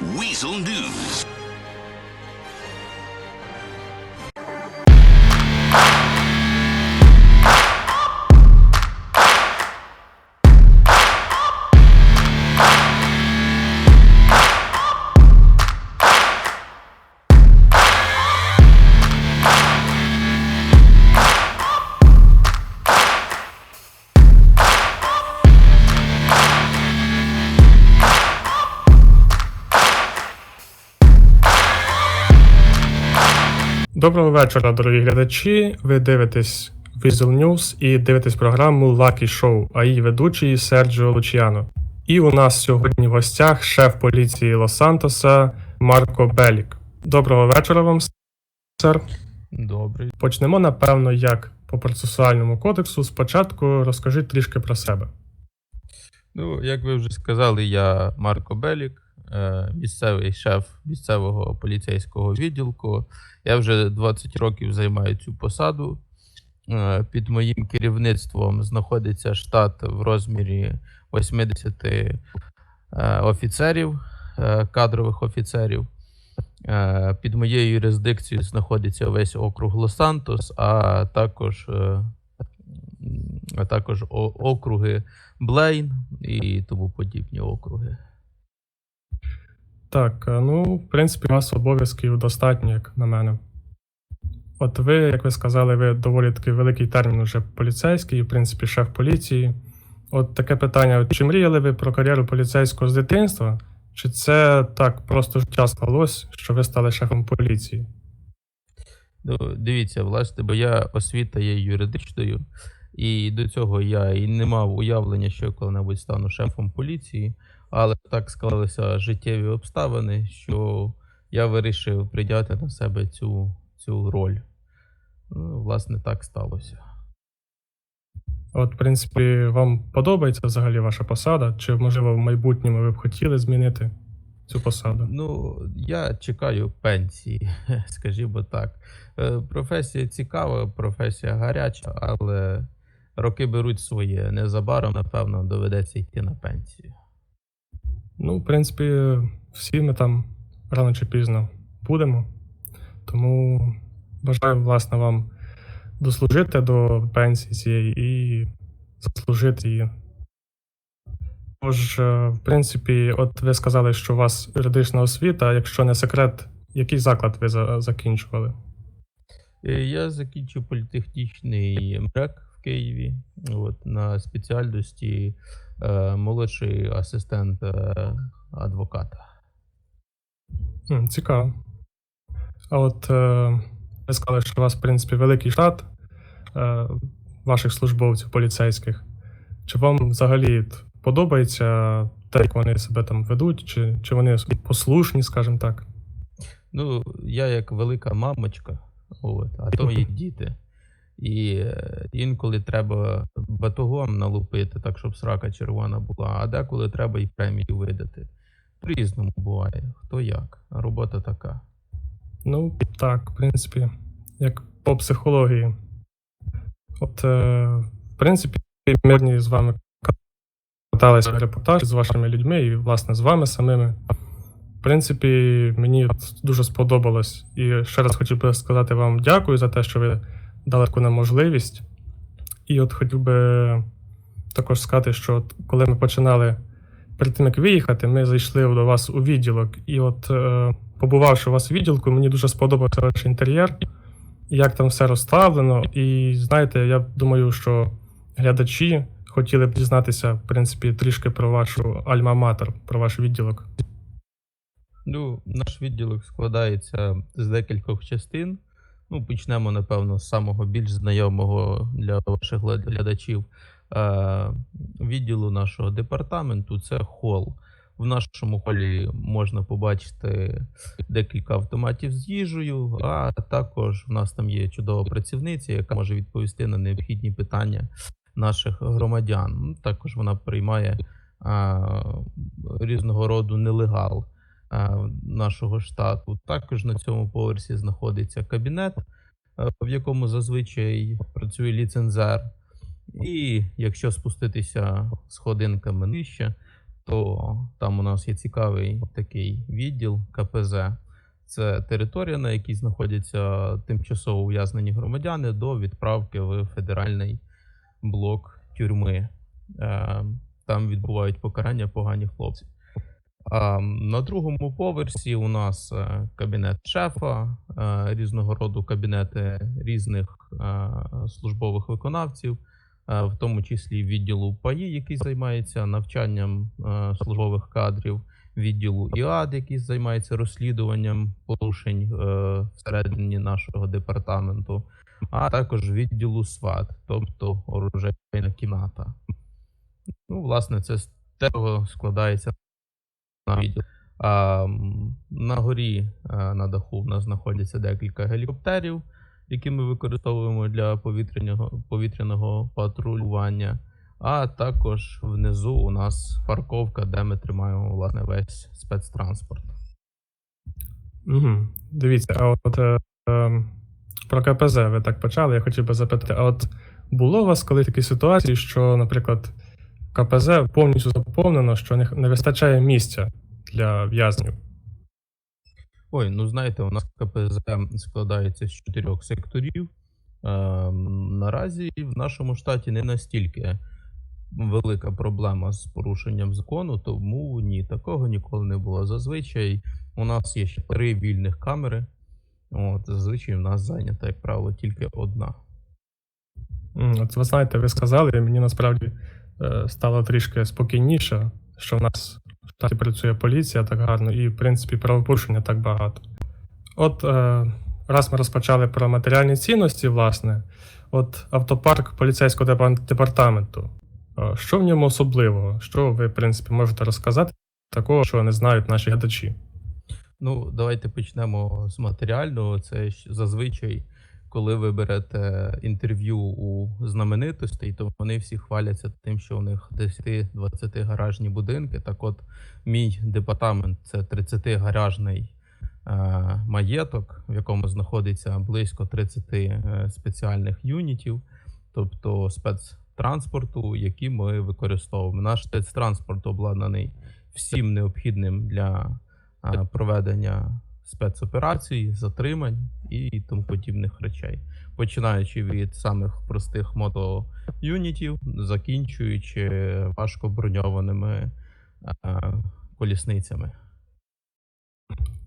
Weasel News. Доброго вечора, дорогі глядачі. Ви дивитесь Visual News і дивитесь програму Lucky Show, а її ведучий Серджіо Лучіано. І у нас сьогодні в гостях шеф поліції Лос-Сантоса Марко Белік. Доброго вечора вам, сер. Добре. Почнемо, напевно, як по процесуальному кодексу. Спочатку розкажіть трішки про себе. Ну, як ви вже сказали, я Марко Белік, е, місцевий шеф місцевого поліцейського відділку. Я вже 20 років займаю цю посаду. Е, Під моїм керівництвом знаходиться штат в розмірі 80 е, офіцерів, е, кадрових офіцерів. Під моєю юрисдикцією знаходиться весь округ Лос-Сантос, а також, а також округи Блейн і тому подібні округи. Так, е, ну, в принципі, у вас обов'язків достатньо, як на мене. От ви, як ви сказали, ви доволі такий великий термін уже поліцейський, в принципі, шеф поліції. От таке питання: чи мріяли ви про кар'єру поліцейського з дитинства? Чи це так просто життя склалось, що ви стали шефом поліції? Ну, дивіться, власне, бо я освіта є юридичною, і до цього я і не мав уявлення, що я коли-небудь стану шефом поліції, але так склалися життєві обставини, що я вирішив прийняти на себе цю, цю роль. Ну, власне, так сталося. От, в принципі, вам подобається взагалі ваша посада? Чи, можливо, в майбутньому ви б хотіли змінити цю посаду? Ну, я чекаю пенсії, скажімо так. Е, Професія цікава, професія гаряча, але роки беруть своє. Незабаром, напевно, доведеться йти на пенсію. Ну, в принципі, всі ми там рано чи пізно будемо. Тому бажаю, власне, вам дослужити до пенсії цієї і заслужити її. Тож, е, в принципі, от ви сказали, що у вас юридична освіта, якщо не секрет, який заклад ви закінчували? Е, Я закінчив політехнічний МРЕК Києві от, на спеціальності е, молодший асистент е, адвоката. Цікаво. А от е, ви сказали, що у вас, в принципі, великий штат е, ваших службовців поліцейських. Чи вам взагалі подобається те, як вони себе там ведуть, чи, чи вони послушні, скажімо так? Ну, я як велика мамочка, от, а то мої діти. І е, інколи треба батогом налупити, так щоб срака червона була, а деколи треба і премію видати. По-різному буває, хто як. Робота така. Ну, так, в принципі, як по психології. От, е, в принципі, мирні з вами каталися репортаж з вашими людьми і, власне, з вами самими. В принципі, мені дуже сподобалось. І ще раз хотів би сказати вам дякую за те, що ви дали таку нам можливість. І от хотів би також сказати, що от коли ми починали перед тим, як виїхати, ми зайшли до вас у відділок. І от, е, побувавши у вас у відділку, мені дуже сподобався ваш інтер'єр, як там все розставлено. І знаєте, я думаю, що глядачі хотіли б дізнатися, в принципі, трішки про вашу альма-матер, про ваш відділок. Ну, наш відділок складається з декількох частин. Ну, почнемо, напевно, з самого більш знайомого для ваших глядачів е, відділу нашого департаменту. Це хол. В нашому холі можна побачити декілька автоматів з їжею, а також в нас там є чудова працівниця, яка може відповісти на необхідні питання наших громадян. Також вона приймає а, різного роду нелегал нашого штату. Також на цьому поверсі знаходиться кабінет, е, в якому зазвичай працює ліцензер. І якщо спуститися сходинками нижче, то там у нас є цікавий такий відділ КПЗ. Це територія, на якій знаходяться тимчасово ув'язнені громадяни до відправки в федеральний блок тюрми. Е, Там відбувають покарання погані хлопці. А на другому поверсі у нас е, кабінет шефа, е, різного роду кабінети різних е, службових виконавців, в тому числі відділу ПАІ, який займається навчанням службових кадрів, відділу ІАД, який займається розслідуванням порушень всередині нашого департаменту, а також відділу СВАТ, тобто оружейна кімната. Ну, власне, це з того складається на відділ. А, на горі а, на даху в нас знаходяться декілька гелікоптерів, які ми використовуємо для повітряного, повітряного патрулювання. А також внизу у нас парковка, де ми тримаємо власне весь спецтранспорт. Угу. Дивіться, а от е, е, про КПЗ ви так почали. Я хотів би запитати, а от було у вас коли такі ситуації, що, наприклад, КПЗ повністю заповнено, що не, вистачає місця для в'язнів? Ой, ну знаєте, у нас КПЗ складається з чотирьох секторів. Ем, наразі в нашому штаті не настільки велика проблема з порушенням закону, тому ні, такого ніколи не було. Зазвичай у нас є ще три вільних камери. От, зазвичай в нас зайнята, як правило, тільки одна. От ви знаєте, ви сказали, і мені насправді е, стало трішки спокійніше, що в нас в штаті працює поліція так гарно, і, в принципі, правопорушення так багато. От е, раз ми розпочали про матеріальні цінності, власне, от автопарк поліцейського департаменту. е, Що в ньому особливого? Що ви, в принципі, можете розказати такого, що не знають наші глядачі? Ну, давайте почнемо з матеріального. Це зазвичай, коли ви берете інтерв'ю у знаменитостей, то вони всі хваляться тим, що у них 10-20 гаражні будинки. Так от, мій департамент це 30-гаражний е, маєток, в якому знаходиться близько 30 е, спеціальних юнітів, тобто спецтранспорту, які ми використовуємо. Наш спецтранспорт обладнаний всім необхідним для а, проведення спецоперацій, затримань і тому подібних речей, починаючи від самих простих мотоюнітів, закінчуючи важко броньованими а, колісницями.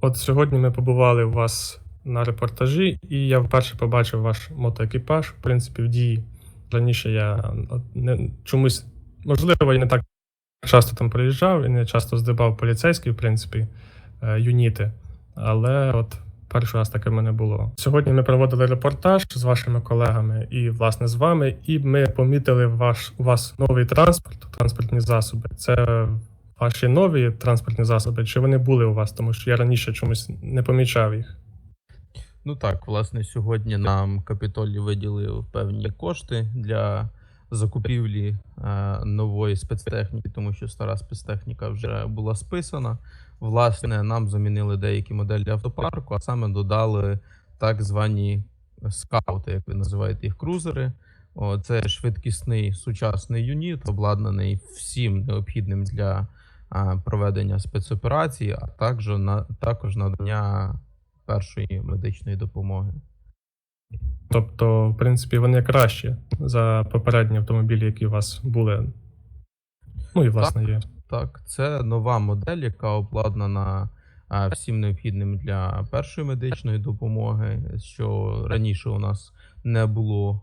От сьогодні ми побували у вас на репортажі, і я вперше побачив ваш мотоекіпаж, в принципі, в дії. Раніше я не, чомусь, можливо, я не так часто там приїжджав і не часто здибав поліцейські, в принципі, е, юніти. Але от перший раз таке мене було. Сьогодні ми проводили репортаж з вашими колегами і, власне, з вами, і ми помітили ваш, у вас новий транспорт, транспортні засоби. Це ваші нові транспортні засоби, чи вони були у вас, тому що я раніше чомусь не помічав їх. Ну так, власне, сьогодні нам Капітолій виділив певні кошти для закупівлі е, нової спецтехніки, тому що стара спецтехніка вже була списана. Власне, нам замінили деякі моделі автопарку, а саме додали так звані скаути, як ви називаєте їх крузери. О, це швидкісний сучасний юніт, обладнаний всім необхідним для а, проведення спецоперації, а також на також надання першої медичної допомоги. Тобто, в принципі, вони кращі за попередні автомобілі, які у вас були. Ну і власне є. Так, це нова модель, яка обладнана всім необхідним для першої медичної допомоги, що раніше у нас не було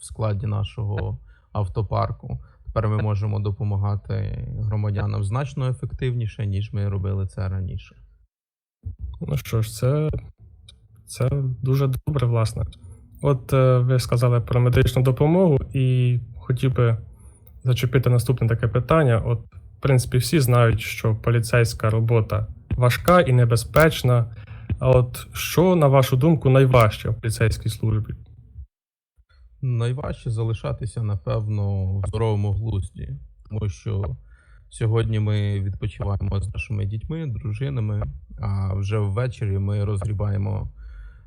в складі нашого автопарку. Тепер ми можемо допомагати громадянам значно ефективніше, ніж ми робили це раніше. Ну що ж, це, це дуже добре, власне. От е, ви сказали про медичну допомогу, і хотів би зачепити наступне таке питання. От, в принципі, всі знають, що поліцейська робота важка і небезпечна. А от що, на вашу думку, найважче в поліцейській службі? Найважче залишатися, напевно, в здоровому глузді, тому що сьогодні ми відпочиваємо з нашими дітьми, дружинами, а вже ввечері ми розгрібаємо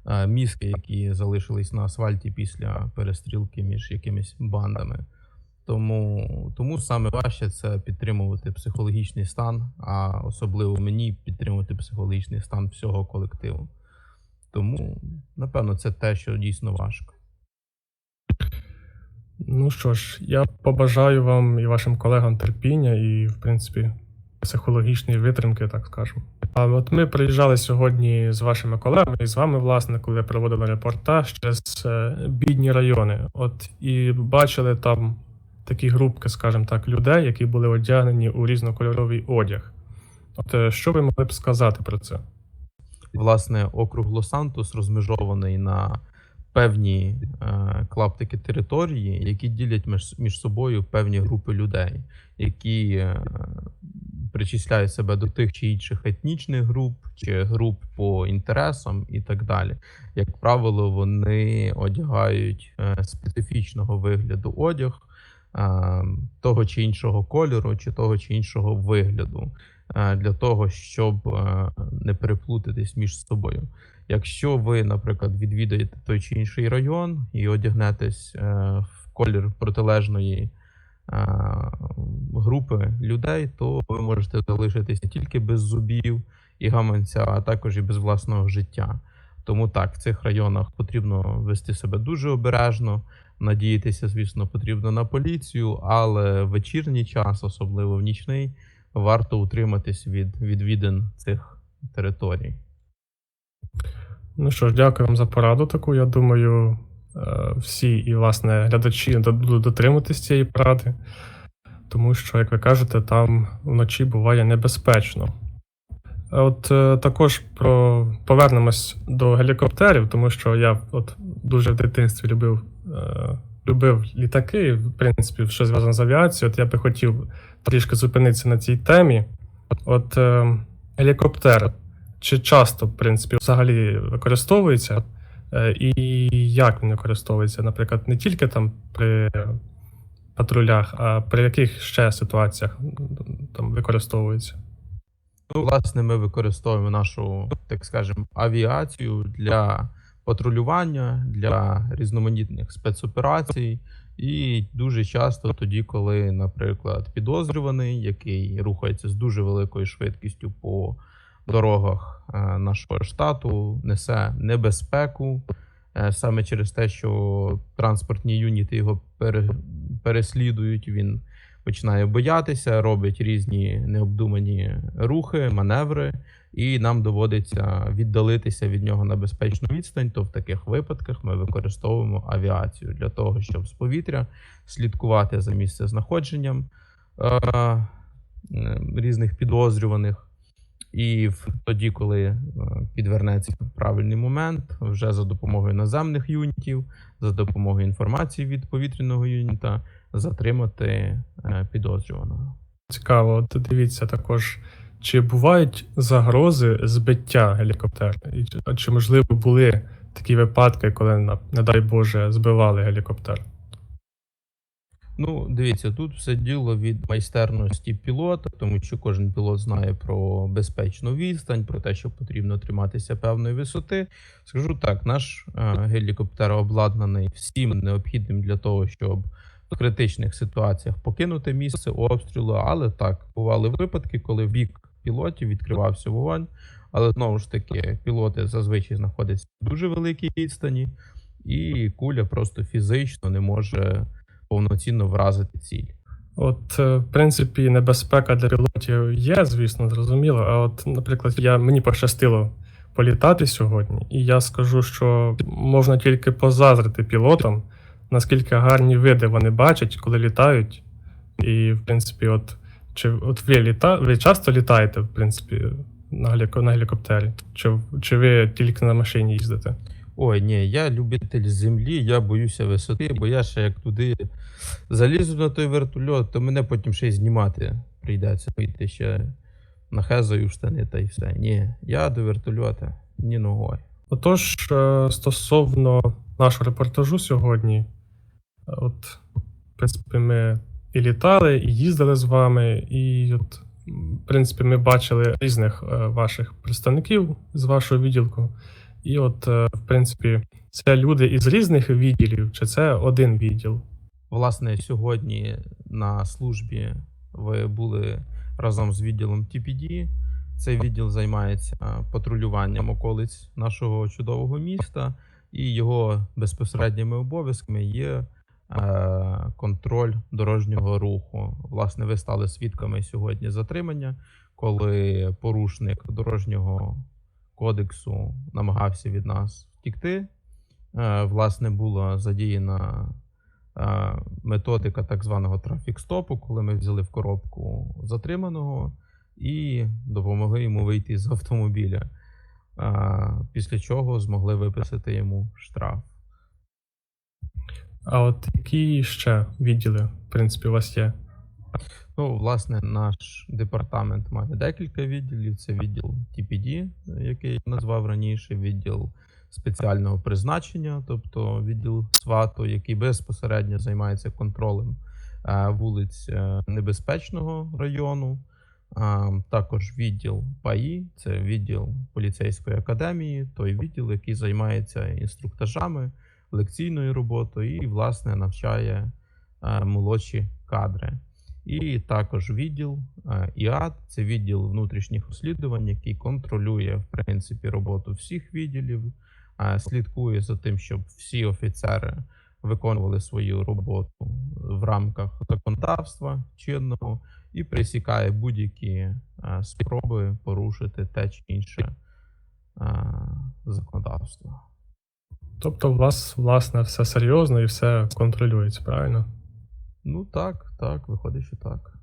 е, мізки, які залишились на асфальті після перестрілки між якимись бандами. Тому, тому саме важче це підтримувати психологічний стан, а особливо мені підтримувати психологічний стан всього колективу. Тому, напевно, це те, що дійсно важко. Ну що ж, я побажаю вам і вашим колегам терпіння і, в принципі, психологічної витримки, так скажемо. А от ми приїжджали сьогодні з вашими колегами і з вами, власне, коли проводили репортаж через е, бідні райони. От і бачили там такі групки, скажімо так, людей, які були одягнені у різнокольоровий одяг. От е, що ви могли б сказати про це? Власне, округ Лос-Сантос розмежований на певні е, клаптики території, які ділять між, між собою певні групи людей, які е, причисляють себе до тих чи інших етнічних груп, чи груп по інтересам і так далі. Як правило, вони одягають е, специфічного вигляду одяг того чи іншого кольору, чи того чи іншого вигляду для того, щоб не переплутатись між собою. Якщо ви, наприклад, відвідаєте той чи інший район і одягнетесь е, в колір протилежної групи людей, то ви можете залишитись не тільки без зубів і гаманця, а також і без власного життя. Тому так, в цих районах потрібно вести себе дуже обережно. Надіятися, звісно, потрібно на поліцію, але в вечірній час, особливо в нічний, варто утриматись від відвідин цих територій. Ну що ж, дякую вам за пораду таку. Я думаю, е, всі і, власне, глядачі будуть дотримуватись цієї поради, тому що, як ви кажете, там вночі буває небезпечно. От е, також про повернемось до гелікоптерів, тому що я от дуже в дитинстві любив, любив літаки, в принципі, що зв'язано з авіацією. От я би хотів трішки зупинитися на цій темі. От е, гелікоптер чи часто, в принципі, взагалі використовується, е, і як він використовується, наприклад, не тільки там при патрулях, а при яких ще ситуаціях там використовується? Ну, власне, ми використовуємо нашу, так скажемо, авіацію для патрулювання, для різноманітних спецоперацій. І дуже часто тоді, коли, наприклад, підозрюваний, який рухається з дуже великою швидкістю по дорогах е, нашого штату, несе небезпеку е, саме через те, що транспортні юніти його пере, переслідують. Він починає боятися, робить різні необдумані рухи, маневри, і нам доводиться віддалитися від нього на безпечну відстань. То в таких випадках ми використовуємо авіацію для того, щоб з повітря слідкувати за місцезнаходженням е, різних підозрюваних. І тоді, коли е, підвернеться правильний момент, вже за допомогою наземних юнітів, за допомогою інформації від повітряного юніта, затримати е, підозрюваного. Цікаво, от дивіться також, чи бувають загрози збиття гелікоптера? І чи- можливо були такі випадки, коли, не дай Боже, збивали гелікоптер? Ну, дивіться, тут все діло від майстерності пілота, тому що кожен пілот знає про безпечну відстань, про те, що потрібно триматися певної висоти. Скажу так, наш е, гелікоптер обладнаний всім необхідним для того, щоб в критичних ситуаціях покинути місце обстрілу. Але так, бували випадки, коли бік пілотів відкривався вогонь. Але знову ж таки, пілоти зазвичай знаходяться в дуже великій відстані, і куля просто фізично не може повноцінно вразити ціль. От, е, в принципі, небезпека для пілотів є, звісно, зрозуміло. А от, наприклад, я, мені пощастило політати сьогодні, і я скажу, що можна тільки позазрити пілотам, наскільки гарні види вони бачать, коли літають. І, в принципі, от, чи от ви літа, ви часто літаєте, в принципі, на, геліко, на гелікоптері? Чи, чи ви тільки на машині їздите? Ой, ні, я любитель землі, я боюся висоти, бо я ще як туди залізу на той вертольот, то мене потім ще й знімати прийдеться. Вийти ще нахезаю штани та й все. Ні, я до вертольота ні ногою. Отож, е, стосовно нашого репортажу сьогодні, е, от, в принципі, ми і літали, і їздили з вами, і от, в принципі, ми бачили різних е, ваших представників з вашого відділку. І от, е, в принципі, це люди із різних відділів, чи це один відділ? Власне, сьогодні на службі ви були разом з відділом TPD. Цей відділ займається патрулюванням околиць нашого чудового міста, і його безпосередніми обов'язками є е, контроль дорожнього руху. Власне, ви стали свідками сьогодні затримання, коли порушник дорожнього кодексу намагався від нас втікти. Е, Власне, була задіяна е, методика так званого трафік-стопу, коли ми взяли в коробку затриманого і допомогли йому вийти з автомобіля. Після чого змогли виписати йому штраф. А от які ще відділи, в принципі, у вас є? Ну, власне, наш департамент має декілька відділів. Це відділ TPD, який я назвав раніше, відділ спеціального призначення, тобто відділ СВАТу, який безпосередньо займається контролем е, вулиць е, небезпечного району. Також відділ ПАІ, це відділ поліцейської академії, той відділ, який займається інструктажами, лекційною роботою і, власне, навчає е, молодші кадри. І також відділ е, ІАД, це відділ внутрішніх розслідувань, який контролює в принципі роботу всіх відділів, е, слідкує за тим, щоб всі офіцери виконували свою роботу в рамках законодавства чинного і пресікає будь-які е, спроби порушити те чи інше е, законодавство. Тобто, у вас, власне, все серйозно і все контролюється, правильно? Ну так, так, виходить, що так.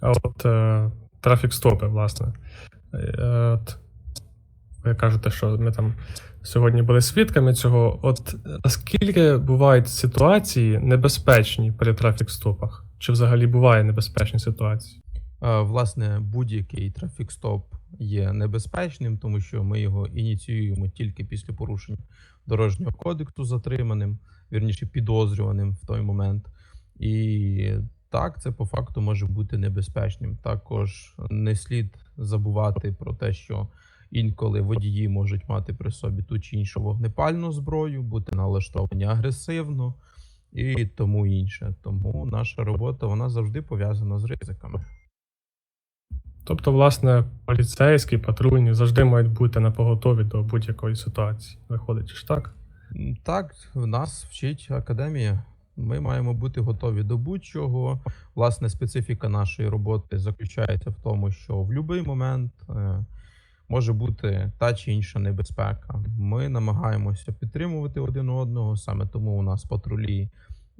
А от е, трафік стопи, власне. Е, от, ви кажете, що ми там сьогодні були свідками цього. От наскільки бувають ситуації небезпечні при трафік стопах? Чи взагалі буває небезпечні ситуації? Е, Власне, будь-який трафік-стоп є небезпечним, тому що ми його ініціюємо тільки після порушення дорожнього кодексу затриманим, вірніше підозрюваним в той момент. І так, це по факту може бути небезпечним. Також не слід забувати про те, що інколи водії можуть мати при собі ту чи іншу вогнепальну зброю, бути налаштовані агресивно і тому інше. Тому наша робота вона завжди пов'язана з ризиками. Тобто, власне, поліцейські, патрульні завжди мають бути на поготові до будь-якої ситуації. Виходить, ж так? Так, в нас вчить академія. Ми маємо бути готові до будь-чого. Власне, специфіка нашої роботи заключається в тому, що в будь-який момент е, може бути та чи інша небезпека. Ми намагаємося підтримувати один одного. Саме тому у нас патрулі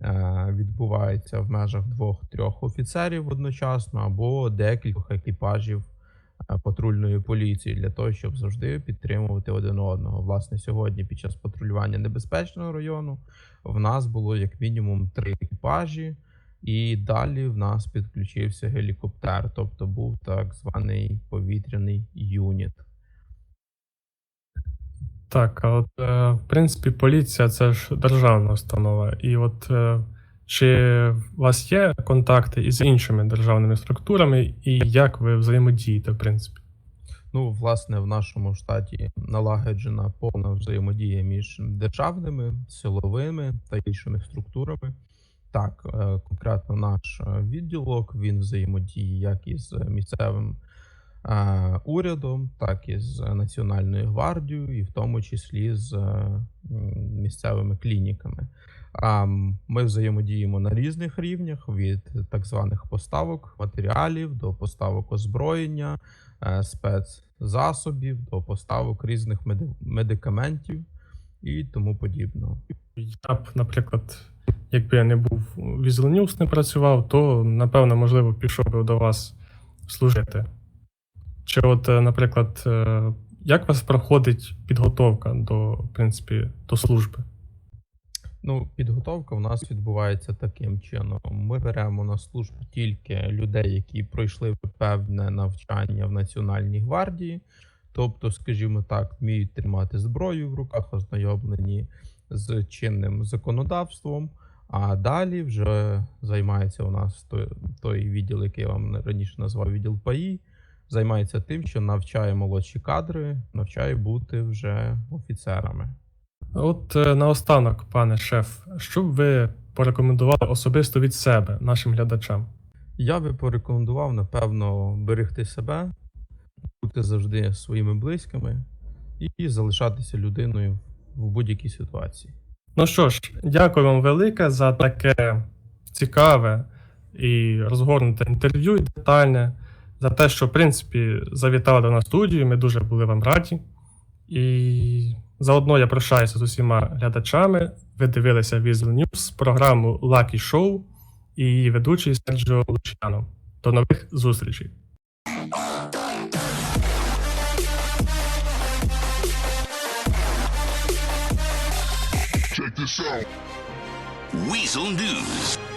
е, відбуваються в межах двох-трьох офіцерів одночасно або декількох екіпажів е, патрульної поліції для того, щоб завжди підтримувати один одного. Власне, сьогодні під час патрулювання небезпечного району в нас було як мінімум три екіпажі, і далі в нас підключився гелікоптер, тобто був так званий повітряний юніт. Так, а от е, в принципі, поліція це ж державна установа. І от е, чи у вас є контакти із іншими державними структурами, і як ви взаємодієте, в принципі? Ну, власне, в нашому штаті налагоджена повна взаємодія між державними, силовими та іншими структурами. Так, е, конкретно наш е, відділок він взаємодіє як із місцевим е, урядом, так і з Національною гвардією, і в тому числі з місцевими клініками. Ми взаємодіємо на різних рівнях: від так званих поставок матеріалів до поставок озброєння, спецзасобів, до поставок різних медикаментів і тому подібного. Я б, наприклад, якби я не був у Visual News, не працював, то напевно, можливо, пішов би до вас служити. Чи от, е, наприклад, е, як у вас проходить підготовка до, в принципі, до служби? Ну, підготовка в нас відбувається таким чином. Ми беремо на службу тільки людей, які пройшли певне навчання в Національній гвардії, тобто, скажімо так, вміють тримати зброю в руках, ознайомлені з чинним законодавством. А далі вже займається у нас той, той відділ, який я вам раніше назвав відділ ПАІ, займається тим, що навчає молодші кадри, навчає бути вже офіцерами. От е, наостанок, пане шеф, що б ви порекомендували особисто від себе нашим глядачам? Я би порекомендував, напевно, берегти себе, бути завжди своїми близькими і залишатися людиною в будь-якій ситуації. Ну що ж, дякую вам велике за таке цікаве і розгорнуте інтерв'ю і детальне, за те, що, в принципі, завітали до нас студію. Ми дуже були вам раді. І заодно я прощаюся з усіма глядачами. Ви дивилися Visual News, програму Lucky Show і її ведучий Серджіо Лучано. До нових зустрічей! show. Weasel News.